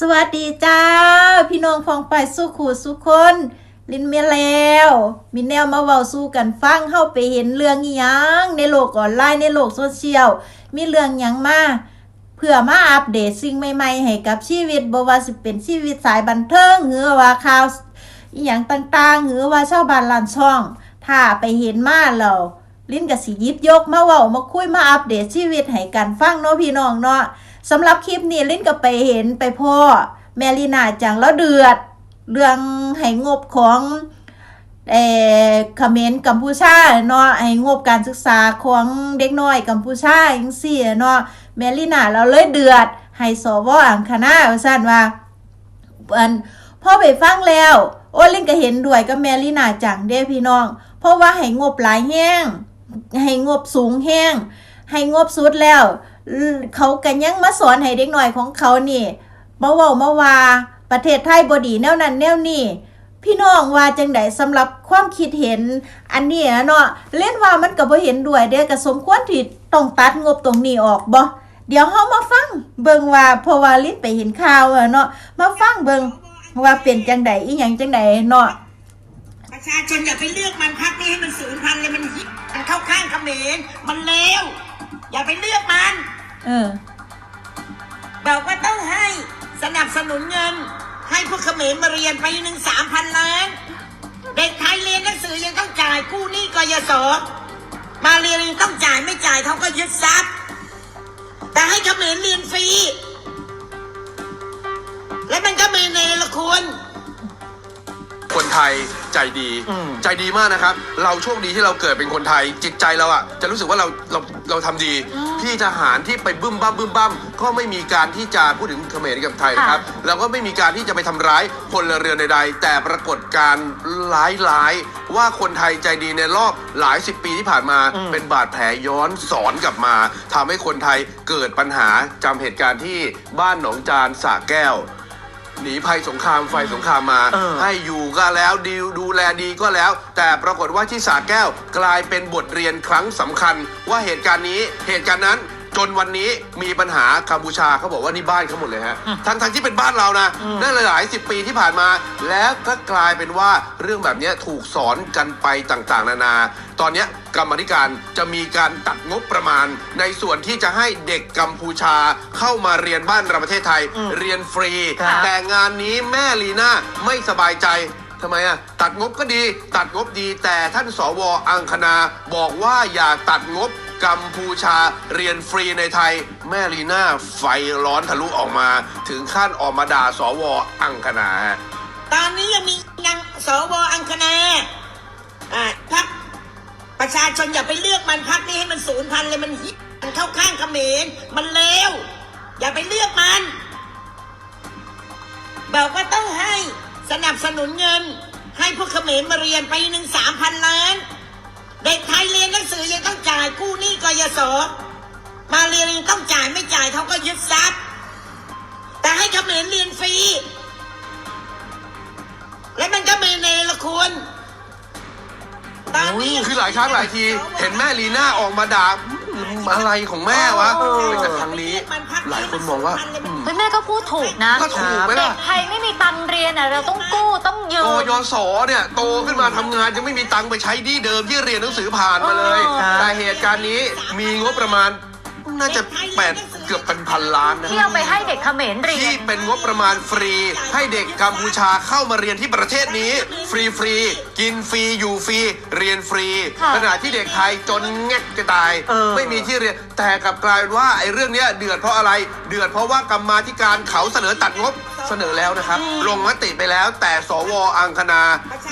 สวัสดีจ้า พี่น้องฟองไปสู้ขู่สู้คน ลินเมียแล้ว มีแนวมาเว้าสู้กันฟังเข้าไปเห็นเรื่องยัง ในโลกออนไลน์ในโลกโซเชียล มีเรื่องยังมาเพื่อมาอัปเดตสิ่งใหม่ๆ ให้กับชีวิตบ่ว่าสิเป็นชีวิตสายบันเทิงหรือว่าข่าวอีหยังต่างๆหรือว่าชาวบ้านลานช่อง ถ้าไปเห็นมาแล้วลิ้นกับสิหยิบยกมาเว้ามาคุยมาอัปเดตชีวิตให้กันฟังเนาะพี่น้องเนาะ สำหรับคลิปนี้ลิ้นก็ไปเห็นไปพ่อแมลีนาจังแล้วเดือด เรื่องให้งบของเออเขมรกัมพูชาเนาะให้งบการศึกษาของเด็กน้อยกัมพูชาจังซี่เนาะแมลีนาเราเลยเดือดให้สวอังคณาว่าซั่นว่าอันพ่อไปฟังแล้ว โอ้ลินก็เห็นด้วยกับแมลีนาจังเด้พี่น้อง เพราะว่าให้งบหลายแห้งให้งบสูงแห้งให้งบสุดแล้ว เขากันยังมาสอนให้เด็กหน่อยของเขานี่มาเว้ามาว่าประเทศไทยบดีแนวนั้นแนวนี้พี่น้องว่าจังไดสำหรับความคิดเห็นอันนี้เนาะเล่นว่ามันก็บ่เห็นด้วยเด้ก็สมควรที่ต้องตัดงบตรงนี้ออกบ่เดี๋ยวเฮามาฟังเบิ่งว่าเพราะว่าลิ้นไปเห็นข่าวเนาะมาฟังเบิ่งว่าเป็นจังไดอีหยังจังไดเนาะประชาชนอย่าไปเลือกมันพักนี้ให้มันสูญพันธุ์เลยมันมันเข้าข้างเขมรมันเลวอย่าไปเลือกมัน เออบอกว่าต้องให้สนับสนุนเงิน ให้พวกเขมรมาเรียนไปหนึ่งสามพันล้าน เด็กไทยเรียนหนังสือยังต้องจ่ายกู้หนี้กยศมาเรียนยังต้องจ่ายไม่จ่ายเขาก็ยึดทรัพย์ แต่ให้เขมรเรียนฟรี และมันก็มีในละคุณ คนไทยใจดีใจดีมากนะครับ เราโชคดีที่เราเกิดเป็นคนไทย จิตใจเราอะจะรู้สึกว่าเราเราเราทำดี พี่ทหารที่ไปบึ้มบ้ามบึ้มบ้ามก็ไม่มีการที่จะพูดถึงเขมรกับไทยนะครับเราก็ไม่มีการที่จะไปทำร้ายพลเรือนใดๆ แต่ปรากฏการณ์ร้ายๆว่าคนไทยใจดีในรอบหลายสิบปีที่ผ่านมาเป็นบาดแผลย้อนสอนกลับมาทำให้คนไทยเกิดปัญหาจำเหตุการณ์ที่บ้านหนองจานสระแก้ว หนีภัยสงครามไฟสงครามมา เออ ให้อยู่ก็แล้วดีดูแลดีก็แล้ว แต่ปรากฏว่าที่สาแก้วกลายเป็นบทเรียนครั้งสำคัญ ว่าเหตุการณ์นี้เหตุการณ์นั้น จนวันนี้มีปัญหากัมพูชาเขาบอกว่านี่บ้านเขาหมดเลยฮะทั้งทั้งที่เป็นบ้านเรานะนั่นหลายสิบปีที่ผ่านมา แล้วก็กลายเป็นว่าเรื่องแบบเนี้ยถูกสอนกันไปต่างๆ นานา ตอนเนี้ยกรรมาธิการจะมีการตัดงบประมาณ ในส่วนที่จะให้เด็กกัมพูชาเข้ามาเรียนบ้านเราประเทศไทย เรียนฟรีครับแต่งานนี้แม่ลีน่าไม่สบายใจทำไมอะตัดงบก็ดี ตัดงบดีแต่ท่านสวอังคณาบอกว่าอย่าตัดงบ กัมพูชาเรียนฟรีในไทย แม่ลีน่าไฟร้อนทะลุออกมา ถึงขั้นออกมาด่าสวอังคณาตอนนี้ยังมีนางสวอังคณาอ่าพักประชาชนอย่าไปเลือกมันพักนี้ให้มันสูญพันเลยมันฮิตมันเข้าข้างเขมรมันเลวอย่าไปเลือกมันบอกว่าต้องให้สนับสนุนเงิน ให้พวกเขมรมาเรียนไปหนึ่งสามพันล้าน เด็กไทยเรียนหนังสือยังต้องจ่ายกู้หนี้กยศมาเรียนยังต้องจ่ายไม่จ่ายเขาก็ยึดทรัพย์ แต่ให้เขมรเรียนฟรี และมันก็มีในละคุณตอนนี้คือหลายครั้งหลายที เห็นแม่ลีน่าออกมาด่าอืมอะไรของแม่วะเออแต่ครั้งนี้ หลายคนมองว่าอืมเฮ้ ยแม่ก็พูดถูกนะก็ถูกไหมเด็ล่ะกไทยไม่มีตังค์เรียนอะเราต้องกู้ต้องยืโตม ยศเนี่ยโตขึ้นมาทำงานยังไม่มีตังค์ไปใช้หนี้เดิมที่เรียนหนังสือผ่านมาเลย เออ แต่เหตุการณ์นี้มีงบประมาณน่าจะแปด เกือบเป็นพันล้านนะที่เอาไปให้เด็กเขมรเรียที่น เป็นงบประมาณฟรี ให้เด็กกัมพูชาเข้ามาเรียนที่ประเทศนี้ ฟรีฟรีกินฟรี อยู่ฟรี เรียนฟรี ค่ะขณะที่เด็กไทยจนแงกจะตาย เออ ไม่มีที่เรียน แต่กลับกลายเป็นว่าไอ้เรื่องเนี้ยเดือดเพราะอะไร เดือดเพราะว่ากรรมาธิการเขาเสนอตัดงบเสนอแล้วนะครับ ลงมติไปแล้วแต่สวอังคณา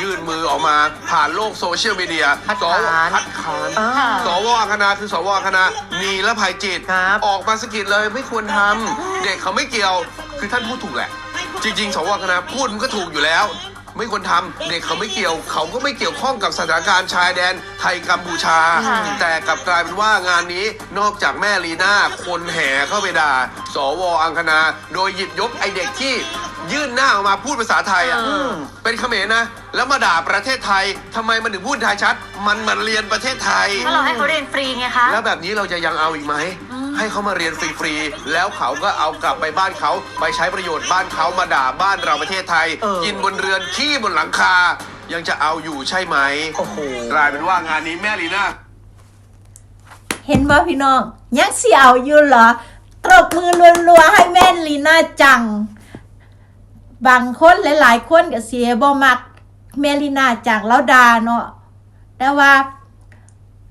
ยื่นมือออกมาผ่านโลกโซเชียลมีเดียคัดสวค้าน คัดค้านอ่าค่ะสวอังคณาคือสวอังคณามีละภัยจิต ครับ ออกมาสะกิดเลยไม่ควรทำเด็กเขาไม่เกี่ยวคือท่านพูดถูกแหละ จริง ๆ สวอังคณาพูดมันก็ถูกอยู่แล้ว ไม่ควรทำเด็กเขาไม่เกี่ยว เขาก็ไม่เกี่ยวข้องกับสถานการณ์ชายแดนไทยกัมพูชา ค่ะ แต่กลับกลายเป็นว่างานนี้นอกจากแม่ลีน่าคนแห่เข้าไปด่าสวอังคณาโดยหยิบยกไอเด็กที่ยื่นหน้าออกมาพูดภาษาไทยอะเออเป็นเขมรนะ แล้วมาด่าประเทศไทยทำไมมันถึงพูดไทยชัด มันมันเรียนประเทศไทยก็เราให้เขาเรียนฟรีไงคะ แล้วแบบนี้เราจะยังเอาอีกไหม ให้เขามาเรียนฟรีๆ แล้วเขาก็เอากลับไปบ้านเขาไปใช้ประโยชน์บ้านเขามาด่าบ้านเราประเทศไทย เออ กินบนเรือนขี้บนหลังคา ยังจะเอาอยู่ใช่ไหมโอ้โห กลายเป็นว่างานนี้แม่ลีน่า เห็นบ่พี่น้องยังเสียวอยู่เหรอตบมือรัวๆให้แม่นลีน่าจัง บางคนหลายๆคนก็เสียบ่มัก แม่ลีนาจังแล้วดาเนาะแต่ว่า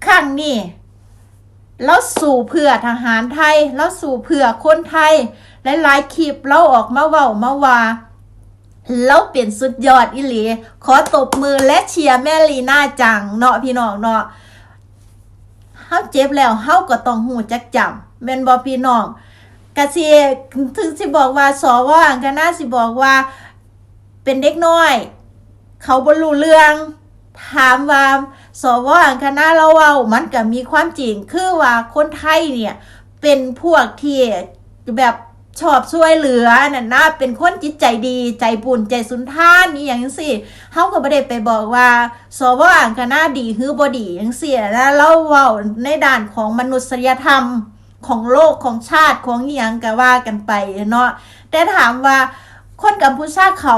ครั้งนี้เราสู่เพื่อทหารไทยเราสู่เพื่อคนไทยหลายๆคลิปเราออกมาเว้ามาว่าเราเป็นสุดยอดอิหลี ขอตบมือและเชียร์แม่ลีน่าจังเนาะพี่น้องเนาะเฮาเจ็บแล้วเฮาก็ต้องหูจักจำแม่นบ่พี่น้องกะสิถึงสิบอกว่าสวอังคณะสิบอกว่าเป็นเด็กน้อย เขาบ่รู้เรื่อง ถามว่าสวอังคณะเราเว้ามันก็มีความจริงคือว่าคนไทยเนี่ย เป็นพวกที่แบบชอบช่วยเหลือน่ะนะเป็นคนจิตใจดีใจบุญใจสุนทานนี่อย่างจังซี่เฮาก็บ่ได้ไปบอกว่าสวอังคณะดีหรือบ่ดีจังซี่นะเราเว้าในด้านของมนุษยธรรมของโลกของชาติของอีหยังก็ว่ากันไปเนาะแต่ถามว่าคนกัมพูชาเขา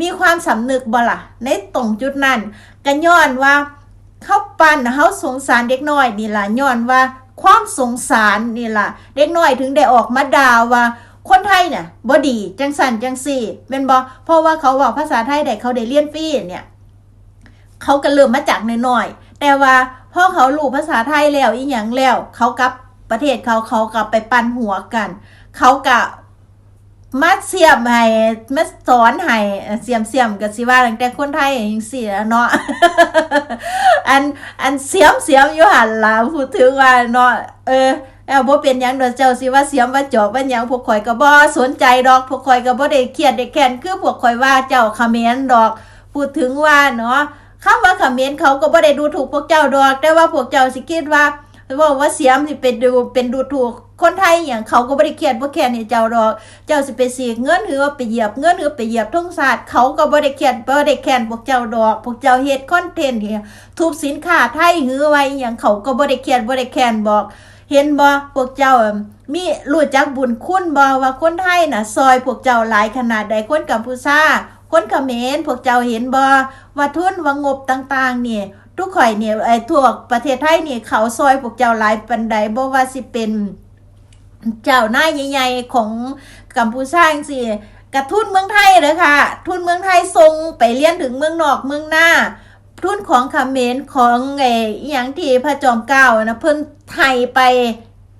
มีความสำนึกบ่ล่ะ ในตรงจุดนั้นก็ย้อนว่าเข้าปันเฮาสงสารเด็กน้อยนี่ล่ะย้อนว่า ความสงสารนี่ล่ะ เด็กน้อยถึงได้ออกมาด่าว่า คนไทยเนี่ยบ่ดีจังสันจังสี่เป็นบ่เพราะว่าเขาเว้าภาษาไทยได้เขาได้เรียนฟรีเนี่ยเขาก็เริ่มมาจากน้อยๆแต่ว่าพอเขารู้ภาษาไทยแล้วอีหยังแล้ว เขากับประเทศเขาเขากลับไปปั่นหัวกัน เขากะ มาเสียมให้มาสอนให้เสียมเสียมกับสิว่าตั้งแต่คนไทยอย่างเสียเนาะอันอันเสียมเสียมอยู่หันล่ะพูดถึงว่าเนาะเออเอบ่เป็นหยังดอกเจ้าสิว่าเสียมว่าจอบว่าหยังพวกข่อยก็บ่สนใจดอกพวกข่อยก็บ่ได้เครียดได้แค้นคือพวกข่อยว่าเจ้าเขมรดอก พูดถึงว่าเนาะคำว่าเขมรเขาก็บ่ได้ดูถูกพวกเจ้าดอก แต่ว่าพวกเจ้าสิคิดว่า ว่าว่าเสียมสิเป็นดูเป็นดูถูกคนไทยอย่างเขาก็บ่ได้เครียดบ่แค้นให้เจ้าดอกเจ้าสิไปเสียเงินหรือว่าไปเหยียบเงินหรือไปเหยียบทุ่งศาสตร์เขาก็บ่ได้เครียดบ่ได้แค้นพวกเจ้าดอกพวกเจ้าเฮ็ดคอนเทนต์เนี่ยทุบสินค้าไทยหือไว้อย่างเขาก็บ่ได้เครียดบ่ได้แค้นบอก เห็นบ่พวกเจ้ามีรู้จักบุญคุณบ่ว่าคนไทยน่ะ ซอยพวกเจ้าหลายขนาดใดคนกัมพูชาคนเขมรพวกเจ้าเห็นบ่ว่าทุนว่างบต่างๆเนี่ย ทุกข่อยเนี่ยไอ้ทั่วประเทศไทยนี่เขาซอยพวกเจ้าหลายปานใดบ่ว่าสิเป็นเจ้าหน้าใหญ่ๆของกัมพูชาจังซี่กระทุนเมืองไทยเลยค่ะ ทุนเมืองไทยส่งไปเรียนถึงเมืองนอกเมืองหน้า ทุนของเขมรของไอ้อหย่างที่พระจอมเกล้านะเพิ่นไทยไป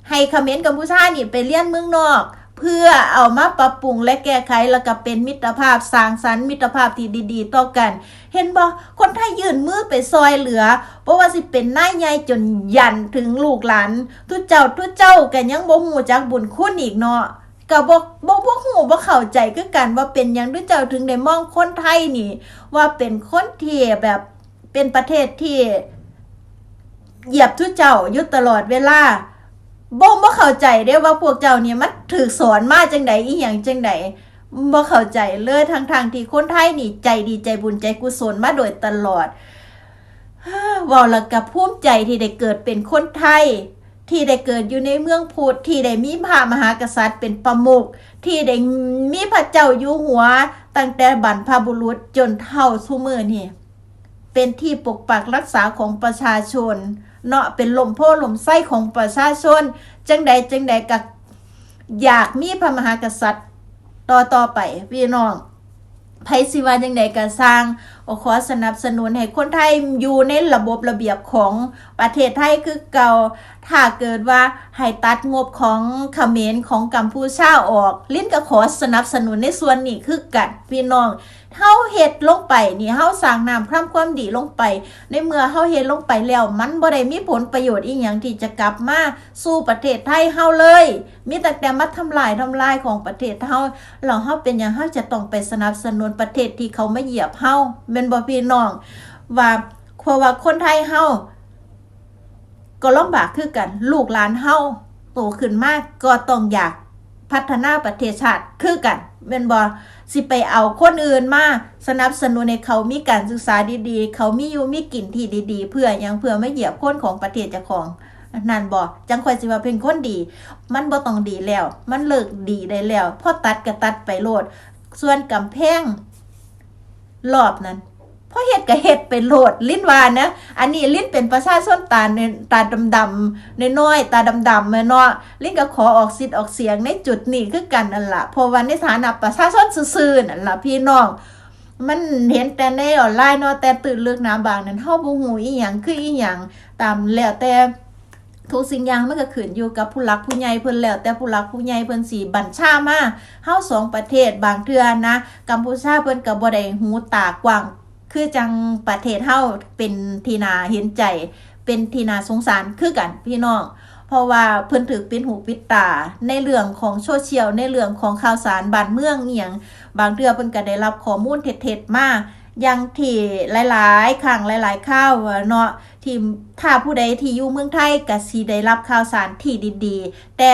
ให้เขมรกัมพูชานี่ไปเรียนเมืองนอก เพื่อเอามาปรับปรุงและแก้ไขแล้วก็เป็นมิตรภาพสร้างสรรค์มิตรภาพที่ดี ๆ ต่อกัน เห็นบ่คนไทยยื่นมือไปซอยเหลือเพราะว่าสิเป็นนายใหญ่จนยันถึงลูกหลานทุเจ้าทุเจ้ากันยังบ่ฮู้จักบุญคุณอีกเนาะก็บ่บ่บ่ฮู้บ่เข้าใจคือกันว่าเป็นยังทุเจ้าถึงได้มองคนไทยนี่ ว่าเป็นคนที่แบบเป็นประเทศที่ เหยียบทุเจ้ายู่ตลอดเวลา บ่บ่เข้าใจได้ว่าพวกเจ้าเนี่ยมันถูกสอนมาจังใดอีหยังจังใดบ่เข้าใจเลยทางทางที่คนไทยนี่ใจดีใจบุญใจกุศลมาโดยตลอดว่าล้วกับภูมิใจที่ได้เกิดเป็นคนไทย ที่ได้เกิดอยู่ในเมืองพุทธที่ได้มีพระมหากษัตริย์เป็นประมุขที่ได้มีพระเจ้าอยู่หัว ตั้งแต่บรรพบุรุษจนเท่าทุมือนี่เป็นที่ปกปักรักษาของประชาชน เนาะเป็นลมโพลมไส้ของประชาชน จังใดจังใดก็อยากมีพระมหากษัตริย์ต่อต่อไปพี่น้องไพสิวาจังใดก็สร้างอขอสนับสนุนให้คนไทยอยู่ในระบบระเบียบของประเทศไทยคือเก่า ถ้าเกิดว่าให้ตัดงบของเขมรของกัมพูชาออก ลิ้นก็ขอสนับสนุนในส่วนนี้คือกันพี่น้อง เฮาเฮ็ดลงไปนี่เฮาสร้างน้ำพร่ำความดีลงไป ในเมื่อเฮาเฮ็ดลงไปแล้ว มันบ่ได้มีผลประโยชน์อีหยังที่จะกลับมาสู่ประเทศไทยเฮาเลย มีแต่แต่มาทำลายทำลายของประเทศเฮาแล้วเฮาเป็นหยังเฮาจะต้องไปสนับสนุนประเทศที่เขามาเหยียบเฮาแม่นบ่พี่น้อง ว่าเพราะว่าคนไทยเฮาก็ลำบากคือกัน ลูกหลานเฮาโตขึ้นมากก็ต้องอยากพัฒนาประเทศชาติคือกันเป็นบอ สิไปเอาคนอื่นมาสนับสนุนในเขามีการศึกษาดีๆ เขามีอยู่มีกินที่ดีๆ เพื่อยังเพื่อไม่เหยียบคนของประเทศเจ้าของนั่นบอกจังคอยสิว่าเป็นคนดี มันบ่ต้องดีแล้ว มันเลิกดีได้แล้วพอตัดก็ตัดไปโลด ส่วนกำแพงรอบนั้น พอเฮ็ดก็เฮ็ดไปโลดลิ้นวานนะอันนี้ลิ้นเป็นประชาชนตาเนตาดำๆน้อยๆตาดำๆแม่เนาะลิ้นก็ขอออกสิทธิ์ออกเสียงในจุดนี้คือกันนั่นละเพราะว่าในฐานะประชาชนซื่อๆนั่นละพี่น้องมันเห็นแต่ในออนไลน์เนาะแต่ตื่นเลือกน้ำบางนั้นเฮาบ่ฮู้อีหยังคืออีหยังตามแล้วแต่ทุกสิ่งอย่างมันก็ขึ้นอยู่กับผู้หลักผู้ใหญ่เพิ่นแล้ว แต่ผู้หลักผู้ใหญ่เพิ่นสิบัญชามาเฮาสองประเทศบางเทื่อนะกัมพูชาเพิ่นก็บ่ได้หูตากว้าง คือจังประเทศเฮาเป็นทีนาเห็นใจ เป็นทีนาสงสารคือกันพี่น้องเพราะว่าเพิ่นถือปิดหูปิดตาในเรื่องของโซเชียลในเรื่องของข่าวสารบ้านเมืองเอียง บางเทื่อเพิ่นก็ได้รับข้อมูลเท็จๆมาอย่างที่หลายๆครั้งหลายๆข่าวเนาะที่ถ้าผู้ใดที่อยู่เมืองไทยก็สิได้รับข่าวสารที่ดีๆ แต่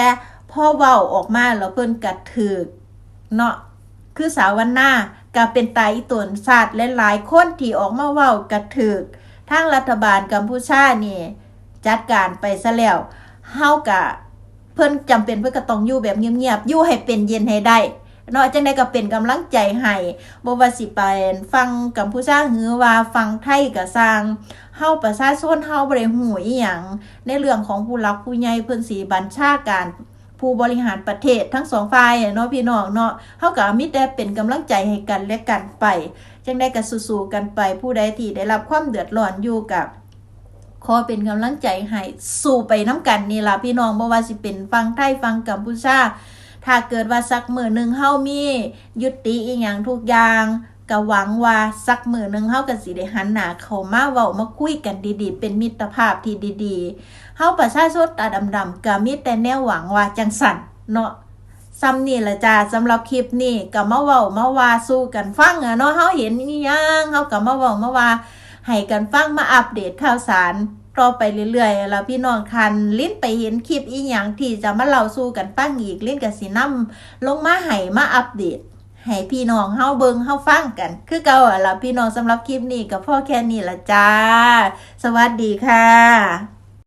พอเว้าออกมาแล้วเพิ่นก็ถูกเนาะคือสาววันหน้า ก็เป็นตายอีตนศาสตร์และหลายคนที่ออกมาเว้ากระถึกทางรัฐบาลกัมพูชานี่ จัดการไปซะแล้วเฮากะเพิ่นจำเป็นเพิ่นก็ต้องอยู่แบบเงียบๆอยู่ให้เป็นเย็นให้ได้เนาะจังได๋ก็เป็นกำลังใจให้บ่ว่าสิไปฟังกัมพูชาหือว่าฟังไทยก็สร้างเฮาประชาชนเฮาบ่ได้ฮู้อีหยังในเรื่องของผู้หลักผู้ใหญ่เพิ่นสิบัญชาการ ผู้บริหารประเทศทั้งสองฝ่ายเนาะพี่น้องเนาะเฮาก็มีแต่เป็นกำลังใจให้กันและกันไปจังได้ก็สู้ๆกันไป ผู้ใดที่ได้รับความเดือดร้อนอยู่กับขอเป็นกำลังใจให้สู้ไปน้ำกันนี่ล่ะพี่น้องบ่ว่าสิเป็นฟังไทยฟังกัมพูชาถ้าเกิดว่าสักมือหนึ่งเฮามียุติอีหยังทุกอย่าง ก็หวังว่าสักมือหนึ่งเฮาก็สิได้หันหน้าเข้ามาเว้ามาคุยกันดีๆ เป็นมิตรภาพที่ดีๆเฮาประชาชนตาดำๆก็มีแต่แนวหวังว่าจังสั่นเนาะซ้ำนี่ละจ้าสำหรับคลิปนี้ก็มาเว้ามาว่าสู้กันฟังอะเนาะเฮาเห็นอีหยังเฮาก็มาเว้ามาว่าให้กันฟังมาอัปเดตข่าวสารต่อไปเรื่อยๆ แล้วพี่น้องคันลิ้นไปเห็นคลิปอีหยังที่จะมาเล่าสู่กันฟังอีกลิ้นก็สินำลงมาให้มาอัปเดต ให้พี่น้องเฮาเบิงเฮาฟังกัน คือเก่าอะล่ะพี่น้องสำหรับคลิปนี้ก็พ่อแค่นี้ละจ้า สวัสดีค่ะ